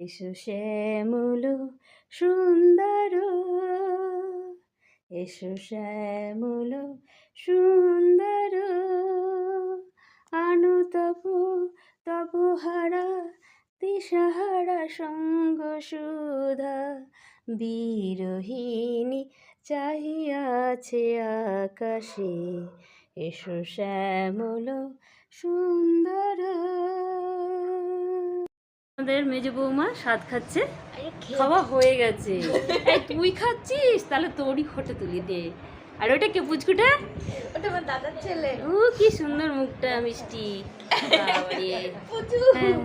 এসো শ্যামল সুন্দর। এসো শ্যামল সুন্দর। আনু তপ তপহারা দিশাহারা সঙ্গ সুধা। বিরোহিণী চাহিয়াছে আকাশে এসো শ্যামল সুন্দর। আমাদের মেজ বৌমা স্বাদ খাচ্ছে। খাওয়া হয়ে গেছে। তুই খাচ্ছিস? তাহলে তোরই ফটো তুলি দে। আর ওটা কে পুচকুটা? ওটা আমার দাদার ছেলে। ও কি সুন্দর মুখটা মিষ্টি। হ্যাঁ।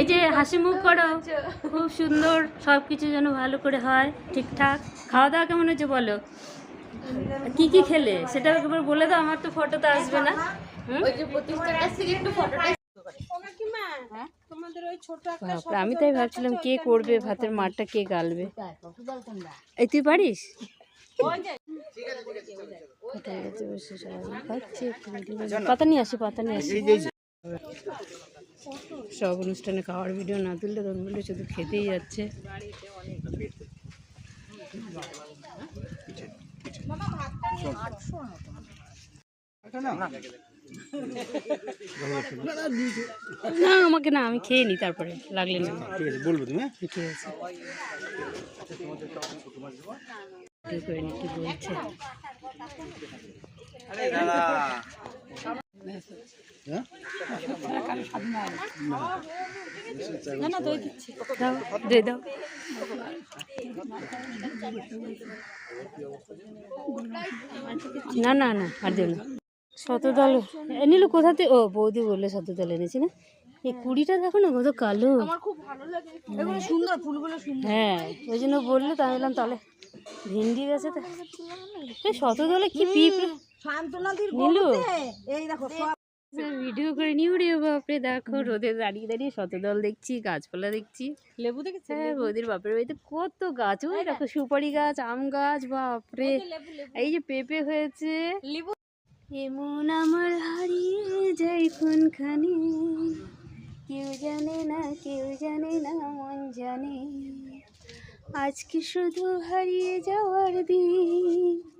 এই যে হাসি মুখ করো। খুব সুন্দর সব কিছু যেন ভালো করে হয় ঠিকঠাক। খাওয়া দাওয়া কেমন হয়েছে বলো? কি কি খেলে? সেটা একবার বলে দাও আমার তো ফটো তো আসবে না। ওই যে প্রতিষ্ঠার কাছ থেকে একটু ফটোটা আমি তাই ভাবছিলাম কে করবে ভাতের মারটা কে গালবে? এই তুই পারিস। পাতা নিয়ে আসি পাতা নিয়ে আসি। সব অনুষ্ঠানে খাওয়ার ভিডিও না তুললে তখন বললে শুধু খেতেই যাচ্ছে। না। আমাকে না আমি খেয়ে নি তারপরে লাগলে না। ঠিক আছে বলব তুমি হ্যাঁ? ঠিক আছে। করে নি, কি বলছে? হ্যাঁ? দাও দে দাও। না না না আর দিও না। শতদল নিল কোথাতে ও বৌদি বললে শতদল এনেছি না? এই কুড়িটা দেখো না কত কালো। এগুলো সুন্দর ফুলগুলো সুন্দর। হ্যাঁ ওই জন্য বললে তাই বললাম তাহলে ভিন্ডি গেছে তো। এই শতদলে কি পিঁপড়ে? শান্তনাদির নীলু। এই দেখো ভিডিও করে নিও রে বাপরে দেখো রোদে দাঁড়িয়ে দাঁড়িয়ে শতদল দেখছি গাছপালা দেখছি। লেবু দেখেছি? হ্যাঁ বৌদির বাপের বাড়িতে কত গাছ ওই দেখো সুপারি গাছ আম গাছ বাপরে। এই যে পেঁপে হয়েছে। লেবু এমন আমার হারিয়ে যাই কোনখানে কেউ জানে না, কেউ জানে না, মন জানে। আজকে শুধু হারিয়ে যাওয়ার দিন।